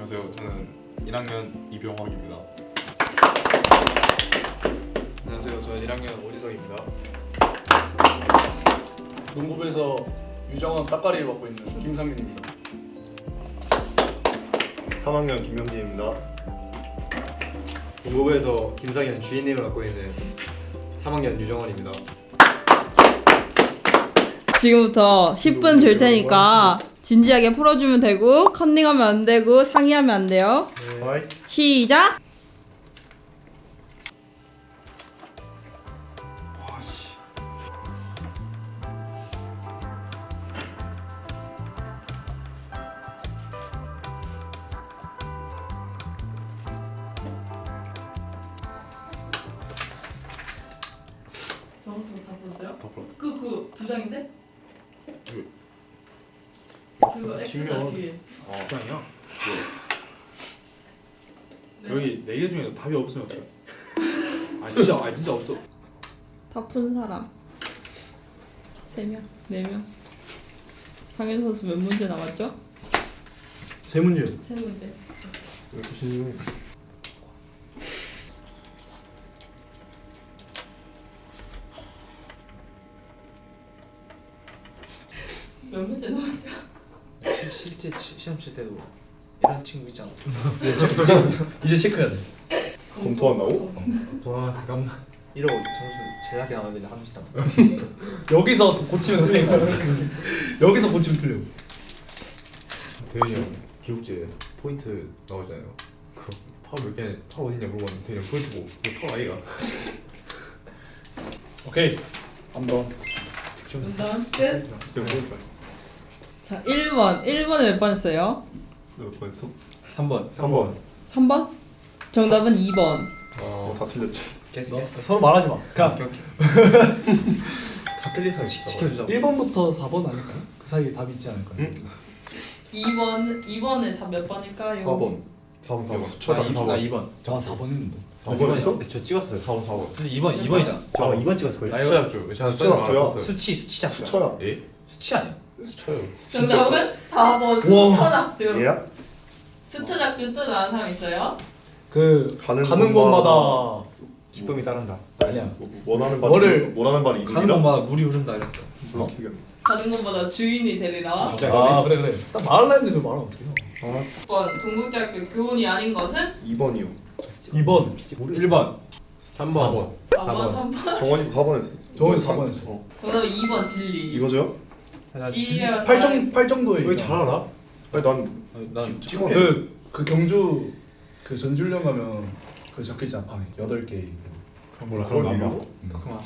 안녕하세요. 저는 1학년 이병헌입니다. 안녕하세요. 저는 1학년 오지석입니다. 농구부에서 유정원 따까리를 맡고 있는 김상민입니다. 3학년 김명진입니다. 공부부에서 김상현 주인님을 맡고 있는 3학년 유정원입니다. 지금부터 10분 줄 테니까 진지하게 풀어주면 되고 컨닝하면 안 되고 상의하면 안 돼요. 하이. 시작. 그- 그거 뒷면. X자 뒤에. 주장이요? 네. 여기 네 개 중에 답이 없으면 어떡해? 아 진짜 아 진짜 없어. 다 푼 사람 세 명, 네 명. 강현 선수 몇 문제 남았죠? 세 문제. 세 문제. 이렇게 신중해. 몇 문제 남았죠? 실제 치- 시험 칠 때도 이런 친구 있잖아. 이제 체크해야 돼. 검토한다고? 와 잠깐만. 이러고 점수 제일 낮게 나오면 이제 한번씩 다. 여기서 고치면 틀린 거야. 여기서 고치면 틀려. 대현이 형 기록지에 포인트 나오잖아요. 그 파울 몇 개, 파울 어딨냐 물어봤는데 대현이 형 포인트 보고 이거 파울 아이가? 오케이. 한번. 문단 끝. 그냥 보니까 자, 1번. 1번에 몇번 했어요? 몇 번 했어? 3번. 3번. 3번? 정답은 2번. 어, 다 틀렸지. 계속 너, 계속. 서로 말하지 마. 그냥 오케이 오케이. 다 틀린 사람 지- 지켜주자고. 1번부터 4번 아닐까요? 그 사이에 답이 있지 않을까요? 응? 2번 2번에 답몇 번일까요? 4번. 4번 4번. 수쳐다. 나 2번. 나 2번. 저 4번 했는데. 4번 했어? 저 찍었어요. 4번 4번. 그래서 2번 2번이잖아. 저 2번 찍었어. 거의. 숫자 잡죠. 제가 숫자 숫자 잡죠요? 알았어요. 수치 수치 잡. 수쳐야. 예? 수치 아니야? 수쳐요. 정답은 4번 우와. 수처작교. 얘야? 수처작교 뜻 아는 사람 있어요? 그 가는 가는, 곳마다 곳마다 기쁨이 따른다. 아니야. 뭐, 원하는 말 뭐를- 원하는 말이 가는? 곳마다 물이 흐른다. 블록키가. 가는 것보다 주인이 되리라. 진짜 아 그래 그래. 딱 말하려 했는데 그 말은 어떻게 해? 아, 6번 동국대학교 교훈이 아닌 것은 2번이요. 2번. 1번. 3번. 4번 3번. 정원이도 4번 했어. 정원이도 삼- 4번 했어. 어. 정답은 2번 진리. 이거죠? 진리가 팔정 팔정도에. 왜 잘 알아? 아니 난난 찍어. 그, 그 경주 그 전주령 가면 그 적혀있잖아 방에 8개 몰라 그걸 그런 거 이유로? 안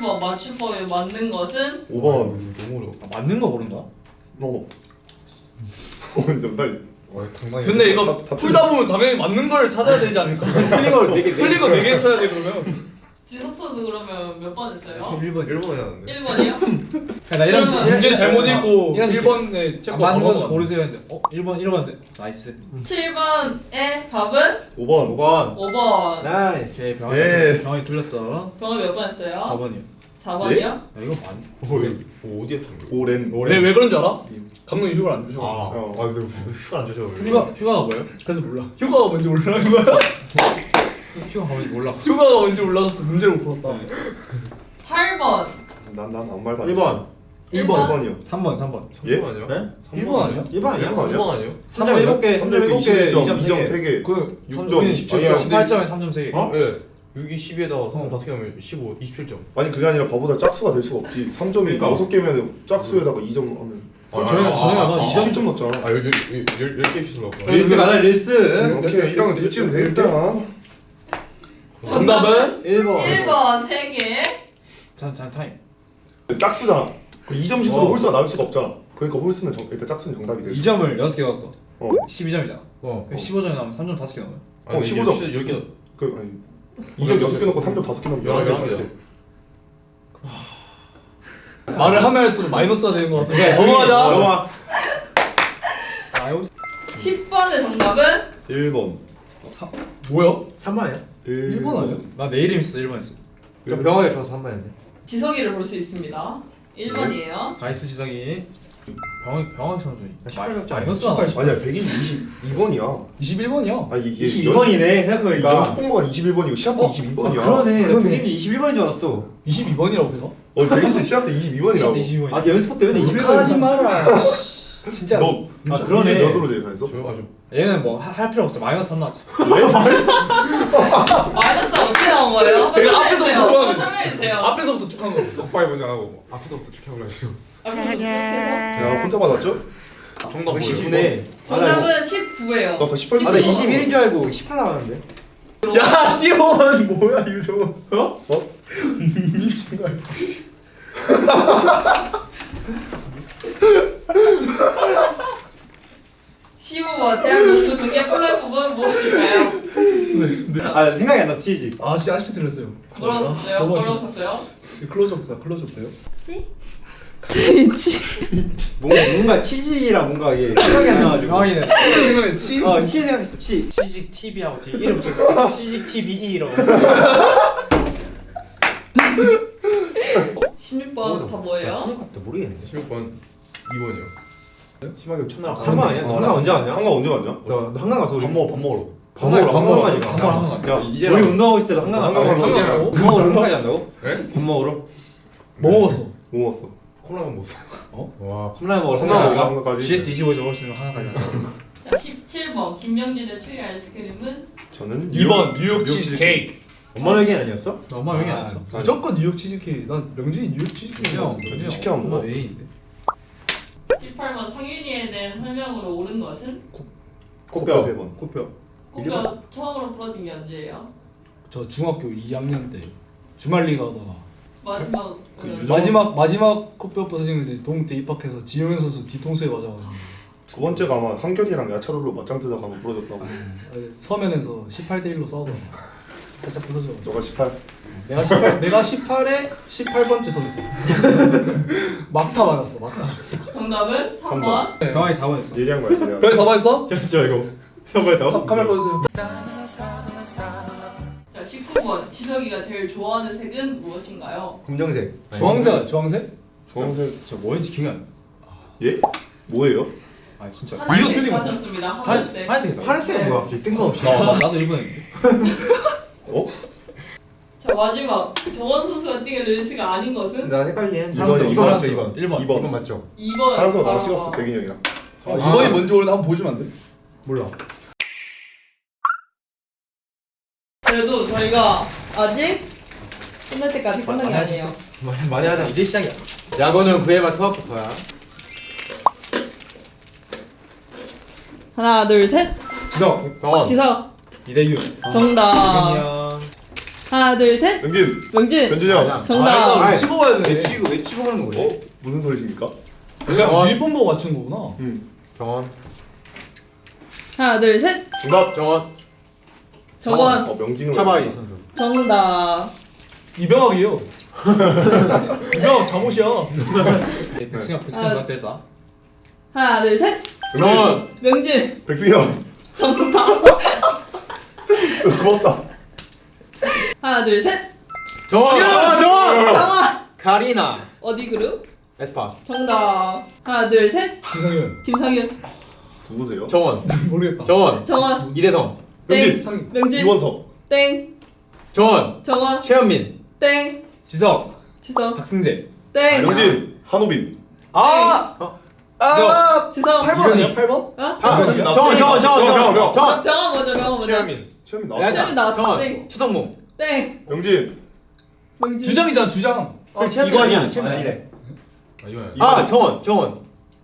7번 맞춤법에 맞는 것은 5번. 너무 어려워. 아, 맞는 거 고른다? 어. 어, 좀 날. 어, 당당히. 근데 이거 다- 다 풀다 보면 당연히 맞는 걸 찾아야 되지 않을까? 틀린 걸 되게 틀린 거 4개 쳐야 돼 그러면 지석 선수 그러면 몇번 했어요? 1번 1번 해놨는데. 1번이요? 나 이런 그러면- 문제를 잘못 읽고 이런 1번에 아, 체크 맞는 거거 고르세요 했는데 어? 1번 1번인데 나이스 7번의 답은 5번. 5번 5번. 나이스 오케이 병원이 예. 병원이 틀렸어 병원 몇 번 했어요? 4번이요 4번이요? 야 이거 맞 어, 왜, 어, 어디에 탄 거야? 오렌. 왜, 왜 그런 줄 알아? 감독이 휴가를 안 주셔 아, 어. 아, 근데 휴가 안 주셔. 휴가 휴가가 뭐예요? 그래서 몰라 휴가가 뭔지 거야? 휴가 가면 몰라 휴가가 뭔지 몰라서 문제를 못 풀었다 8번. 난 난 아무 말도 안 1번 1번. 1번이요. 3번 3번 예? 아니야? 네? 1번 아니야? 1번 아니야? 1번 아니야? 3번 아니에요? 3점 7개 3점 7개 2점 2점 3개. 그 6점, 17점 17점. 18점에 3점 3개 어? 예. 6이 10에다가 어. 5개 하면 15, 27점. 아니 그게 아니라 바보다 짝수가 될 수가 없지. 3점이 그러니까. 6개면 짝수에다가 2점 하면 그럼 저희가 저희가 너 27점 넣었잖아. 아, 10, 10, 10개 주시려고. 릴스 가자 릴스 오케이 1학년 뒷지면 되겠다. 정답은? 1번 1번 3개. 잔, 잔 타임 짝수잖아. 그 2점 슛으로 어. 홀수가 나올 수가 없잖아. 그러니까 홀수는 정, 일단 짝수는 정답이 돼. 2점을 6개 넣었어 어. 12점이잖아 어. 15점이 나오면 3점 5개 넣으면 어, 15점. 10개. 그 아니 2점 6개 넣고 3점 5개 넣으면 열한 개 11개 하면 돼. 말을 하면 할수록 마이너스가 되는 것 같아 네, 넘어가자 넘어가. 아 여기 10번의 정답은 1번. 뭐야? 3번 아니야? 1번 아니야? 나 내 이름 있어 1번 했어 저 병원에 줘서 3번 했네 지석이를 볼 수 있습니다. 1번이에요. 나이스 지성이 병학 병학 선수. 십팔 점 많이 컸어. 아니야 백인 22번이야 21번이야. 아니 이게 22번이네 생각해보니까 연습 공부가 21번이고 시합도 22번이야 아, 그러네 나 백인지 21번인 줄 알았어 22번이라고 해서? 어 백인지 시합 때 22번이라고 22번. 아 연습 때 맨날 21번인 하지 마라. 진짜. 너 아, 그러네. 몇으로? 저 아주 얘는 뭐 할 필요 없어. 마이너스 3 나왔어. 마이너스 어떻게 나온 거예요? 한번 내가 앞에서 설명해주세요. 부족하는 한번 설명해주세요. 앞에서부터 쭉 한 거. 오빠이 먼저 하고 앞에서부터 쭉 해보려고 앞에서 야 혼자 받았죠? 정답 19네 정답은 19예요. 나다 18번 아나 21인 줄 알고 18 나왔는데 야, 시원 뭐야 이거 어? 어? 미친 거 아니야? 15번 대학 농구 등의 플랫폼은 무엇일까요? 아 생각이 안나 치즈 아, 씨 아쉽게 들렸어요. 뭐라고 썼어요? 너무 뭐라고 아쉽다. 썼어요? 클로즈업다 클로즈업 돼요? 치? 트위치. 뭔가 뭔가 치즈랑 뭔가 이게 생각이 안 나가지고 병학이는 치 생각해 치. 어 치즈 생각했어 치 시직 TV하고 뒤에 이름 붙여. 시직 TV 이라고. 16번 다 뭐예요? 같다 모르겠네 16번 2번이요 심하게 첫날 한강 아니야? 한강 언제 왔냐? 한강 언제 갔냐? 나, 나 한강 가서 우리 밥 먹어 밥 먹으러 밥 먹으러 밥 먹으러 가지 밥 한강 한강 야 이제 우리 운동하고 있을 때도 한강 한강 한강 가자고? 밥 먹으러 한강까지 간다고? 네? 밥 먹으러? 뭐 먹었어? 뭐 먹었어? 콜라만 먹었어 어? 와 컵라면 먹으러 한강 한강 가 한강까지 GS25에서 먹을 수 있는 거 하나까지. 자, 17번 김명진의 추리 아이스크림은 저는 2번 뉴욕 치즈 케이크. 엄마 얘기 아니었어? 엄마 여기 안 아, 왔어. 무조건 뉴욕 치즈 케이크. 난 명진이 뉴욕 치즈 케이크. 형, 치킨 안 먹어? A인데. 18번 상윤이에 대한 설명으로 옳은 것은? 코뼈 세 번. 코뼈. 코뼈 처음으로 부러진 게 언제예요? 저 중학교 2학년 때. 주말리가 하다가. 마지막 그그 유정- 마지막 마지막 코뼈 부서지는 이제 동대 입학해서 지용현 선수 뒤통수에 맞아가지고. 두 번째가 아마 한결이랑 야차롤로 맞짱 뜨다가 한번 부러졌다고. 아니, 서면에서 18대 1로 싸우다가 살짝 부서져가지고 너가 18 내가 18 내가 18에 18번째 서 있어 막타 맞았어 막타 정답은 3번. 번. 병학이 4번했어. 예리한 거야 내가 그래 4번 했어? 진짜 이거 선발 카- 카메라 꺼주세요 자 19번 지석이가 제일 좋아하는 색은 무엇인가요? 검정색 주황색 주황색? 주황색 저 뭐였지 기억이 안 나. 예? 뭐예요? 아 진짜. 하늘색 틀린 거. 하얀 하늘색. 하얀색이다. 파란색은 뭐야 갑자기 뜬금없이 나 나- 나도 1번인데. 어? 자 마지막 정원 선수가 찍은 릴스가 아닌 것은 나 이번 이번 맞죠 이번 1번. 2번. 2번 맞죠? 2번. 사랑스가 나랑 찍었어 대균이 형이랑 아, 이번이 뭔지 모르는데 한번 보여주면 안 돼? 몰라. 그래도 저희가 아직 끝날 때까지 끝난 게 아니에요. 많이 많이 하자. 이제 시작이야. 야구는 구해봐 투합부터야. 하나 둘 셋. 지성. 병원. 지석 이대규. 정답. 하나 둘 셋. 영진 명진. 변준이 형 정답. 아, 봐야 왜돼 치고 왜 치고 가는 거지? 어? 무슨 소리십니까? 내가 일본 보고 맞춘 거구나 음 병원. 하나 둘 셋. 정답 정원. 정원. 어 명진으로 차바이 선수. 정답. 이병학이에요 이병학 잠옷이야 백승엽 백승엽 아. 너한테. 하나 둘 셋. 정원. 명진. 백승이 형 정답. 고맙다 하나 둘 셋. 정원. 정원. 정원. 카리나. 어디 그룹? 에스파. 정답. 하나 둘 셋. 김상현 김상윤. 누구세요? 정원. 모르겠다 정원. 정원. 이대성. 명진. 상 명진. 이원석 땡. 정원. 정원. 최현민. 땡. 지성. 지성. 박승재. 땡. 명진 한호빈 아. 아. 지성. 8번이야 8번? 어? 아. 정원 정원 정원 정원 병원. 정원. 병원 먼저 병원 먼저. 최현민. 최민 야자. 나왔어 최현민 나왔어. 정원. 땡. 최성모. 땡. 명진 명진. 주장이잖아 주장 아, 이관이. 최면 아니래 아 이거야 아 정원 정원.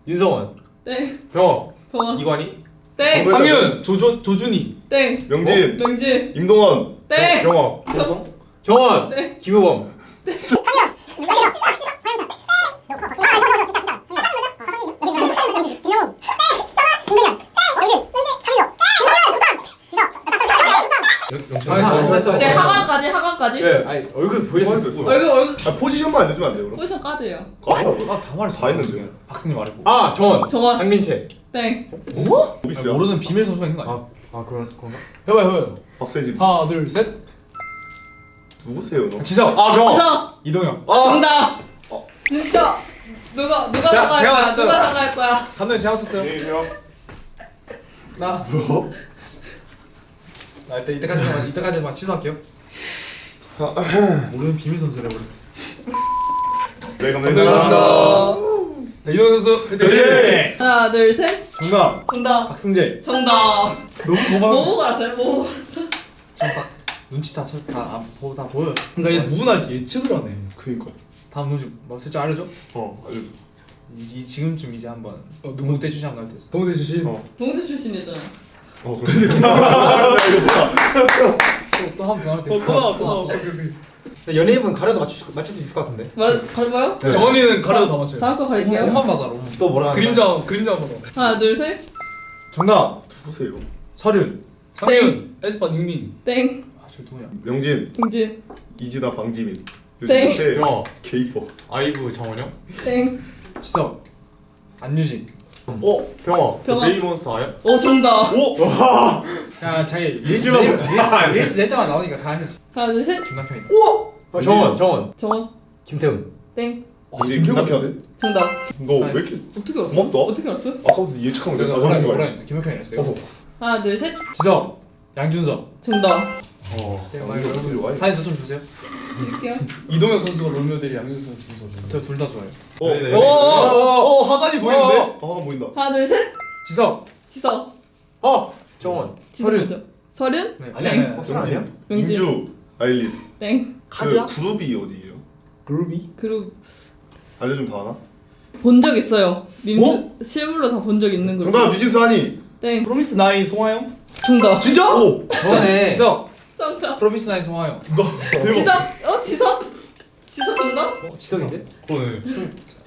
윤성원. 땡. 병원 병원. 이관이 땡. 상윤 조조 조준이 땡. 명진 명진. 임동원 땡. 병원 김성 정원. 네. 김우범. 영천 아니, 저- 됐어, 됐어. 이 제 하관까지 하관까지. 예. 아니 얼굴 보여줬어. 됐어. 얼굴 얼굴 아 포지션만 알려주면 안 돼요 그럼? 포지션 카드예요. 까다로워 아다 말했어. 다 했는데요? 박승님 말했고. 아 정원. 정원. 강민채. 땡. 오비스야 모르는 비밀 선수가 있는 거 아니야? 아 그런 건가? 해봐 해봐 박세진 하나 둘 셋 누구세요 너? 지성. 아 병원. 지성. 이동영. 아 정답. 진짜. 누가 누가 제가- 나갈 제가 거야? 왔어요. 누가 나갈 거야? 감독님 제가 붙었어요. 안녕히 계세요. 나. 뭐? 나 이때 이때까지만 이때까지만 취소할게요. 모르는 비밀 선수래 버려. 네 감사합니다. 네, 이동 선수 네. 하나 둘 셋. 정답. 정답. 박승재. 정답. 너무 고마워. 뭐 갔어요? 뭐? 딱 눈치 다, 쳐- 다, 아, 보, 다 보여. 그러니까 얘 누구나 예측을 하네. 그니까. 다음 눈치 뭐 살짝 알려줘. 어 알려줘. 이, 이 지금쯤 이제 한번 어, 누구? 동국대 출신 한번 할 때. 동대 주신. 어. 동대 출신이잖아. 어 그래. 이거 뭐야? 또한번 더할 때. 또, 또, 또. 오케이, 오케이. 연예인분 가려도 맞출 맞출 수 있을 것 같은데. 말 갈까요? 네. 정원이는 가려도 다 맞춰요. 다음 거 갈게요. 봐라. 옷만. 또 뭐라? 그림자 그림자 번호. 하나 둘 셋. 정답. 누구세요? 서륜. 상윤, 에스파 닝닝. 땡. 아, 저 누구냐? 명진, 공진. 이지다, 방지민. 네. 최 병어 케이퍼. 아이브 정원영 땡. 지석. 안유진. 어그 병어. 베이비몬스터 아야? 오 정답. 야, 자기 릴스 일만 낼- 봐. 릴스 릴스 낼 때만 나오니까 다 하는. 하나 둘 셋. 김남편이다. 어, 정원 정원 정원. 김태훈. 땡. 우리 김남현. 정답. 너왜 이렇게 어떻게 알았어? 고맙다. 어떻게 알았어? 아까부터 예측한 거다 뭐라 정한 뭐라 거야. 했는데 김남편이었어. 내가. 어. 하나 둘 셋. 지석. 양준석. 정답. 어 양준석이 와요? 사진 저좀 주세요. 이동혁 선수가 롤모델이 양준수 선수. 저둘 다 좋아요. 어. 네, 네. 오, 오, 오, 하관이 보이는데? 아 보인다. 하나 둘 셋. 지석. 지석. 어 정원. 먼저. 서륜. 네. 아니 아니. 어, 술 아니야? 명진. 민주, 아일린. 땡. 그 그룹이 어디예요? 그루비. 그룹 알려주면 다 아나? 본적 있어요. 민수 어? 실물로 다 본 적 있는 그룹. 정답 뉴진스 하니. 땡. 프로미스 나인 송하영. 정답. 진짜? 오. 그러네. 지석. 정답. 프로미스 나인 송하영. 지석. 어 지석. 지석 정답. 어, 지석인데? 그거는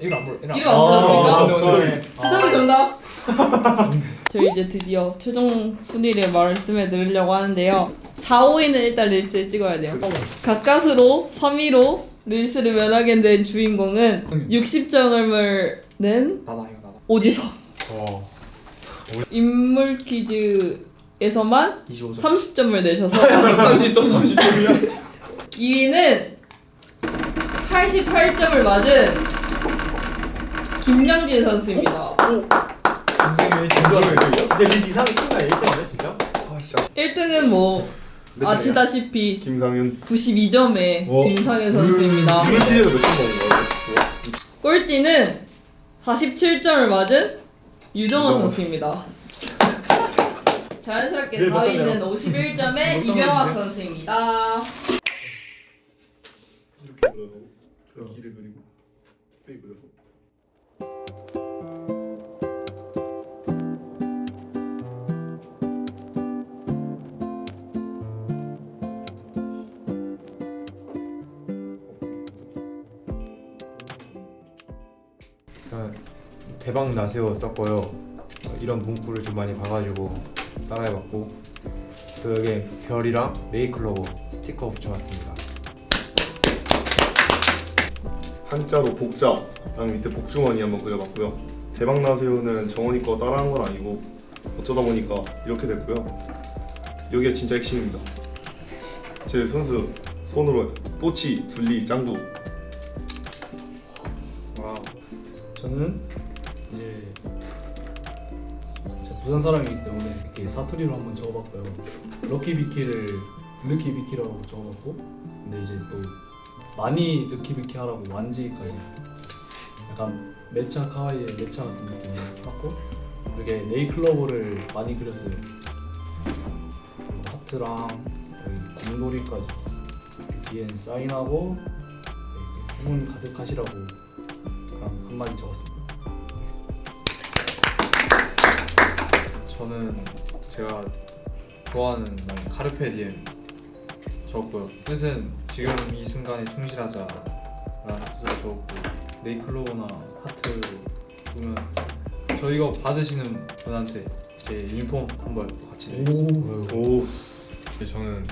이거 안 불러. 이거 이름 안 불렀으니까. 아, 네, 지석이. 지석이 정답. 저희 이제 드디어 최종 순위를 말씀해 드리려고 하는데요. 4, 5위는 일단 릴스에 찍어야 돼요. 가까스로 3위로 릴스를 면하게 된 주인공은 응. 60점을 낸 나다 이거 나다. 오지석. 어 인물 퀴즈 에서만 25점. 30점을 내셔서 30점 30점이야. 2위는 88점을 맞은 김명진 선수입니다. 인생의 근데 리스 이상이 친구야 1등인데 진짜? 아 씨. 1등은 뭐? 아시다시피 김상윤. 92점의 어? 김상현 선수입니다. 몇점 먹은 거야? 꼴찌는 47점을 맞은 유정원 유정원. 선수입니다. 자연스럽게 네, 몇 4위는 단계로? 51점의 몇 이병학 선수입니다. 이렇게 그려놓고 여기를 그리고 빼 그려서. 일단 대박 나세요 썼고요. 어, 이런 문구를 좀 많이 봐가지고 따라해봤고 또 여기 별이랑 네이클로버 스티커 붙여봤습니다. 한자로 복자, 그다음에 밑에 복주머니 한번 그려봤고요. 대박 나세요는 정원이 거 따라한 건 아니고 어쩌다 보니까 이렇게 됐고요. 여기가 진짜 핵심입니다. 제 선수 손으로 또치, 둘리, 와우. 저는 부산 사람이기 때문에 이렇게 사투리로 한번 적어봤고요. 럭키 비키를 르키 비키라고 적어봤고, 근데 이제 또 많이 르키 비키 하라고 완지까지 약간 매차 카와이의 매차 같은 느낌을 갖고 이렇게 네이클로버를 많이 그렸어요. 하트랑 여기 공놀이까지 뒤엔 사인하고 행운 가득하시라고 한마디 적었습니다. 저는 제가 좋아하는 말 카르페 디엠 적었고요. 뜻은 지금 이 순간에 충실하자라는 뜻을 적었고 네이클로버나 하트 보면 저 이거 받으시는 분한테 제 유니폼 한 벌 같이 드리겠습니다. 오 저는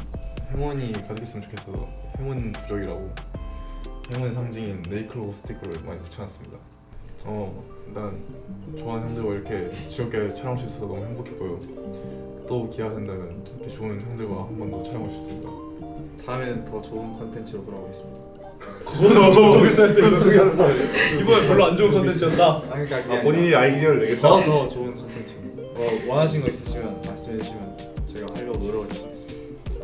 행운이 가득했으면 좋겠어서 행운 부족이라고 행운 상징인 네이클로버 스티커를 많이 붙여놨습니다. 어 일단 좋아하는 형들과 이렇게 즐겁게 촬영할 수 있어서 너무 행복했고요. 또 기회가 된다면 이렇게 좋은 형들과 한 번 더 촬영할 수 있습니다. 다음에는 더 좋은 컨텐츠로 돌아오겠습니다. 그거는 저쪽에 써야 돼. 저쪽에 하는 거 아니에요? 이번에 별로 안 좋은 컨텐츠였다. 아 그러니까 그게 아 본인이 아이디어를 내겠다. 더, 더 좋은 컨텐츠 어, 원하신 거 있으시면 말씀해 주시면 저희가 하려고 노력을 하겠습니다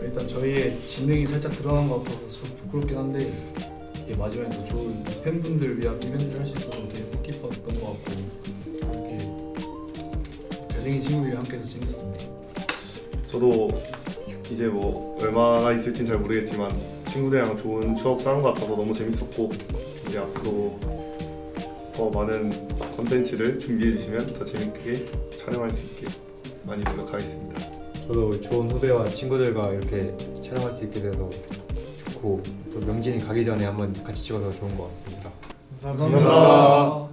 일단 저희의 지능이 살짝 드러난 것 같아서 좀 부끄럽긴 한데 이게 마지막에 더 좋은 팬분들 위한 이벤트를 할 수 있어서 되게 잘생긴 친구들이 함께해서 재밌었습니다. 저도 이제 뭐 얼마나 있을진 잘 모르겠지만 친구들이랑 좋은 추억 쌓은 것 같아서 너무 재밌었고 이제 앞으로 더 많은 컨텐츠를 준비해 주시면 더 재밌게 촬영할 수 있게 많이 노력하겠습니다. 저도 좋은 후배와 친구들과 이렇게 촬영할 수 있게 돼서 좋고 또 명진이 가기 전에 한번 같이 찍어서 좋은 것 같습니다. 감사합니다.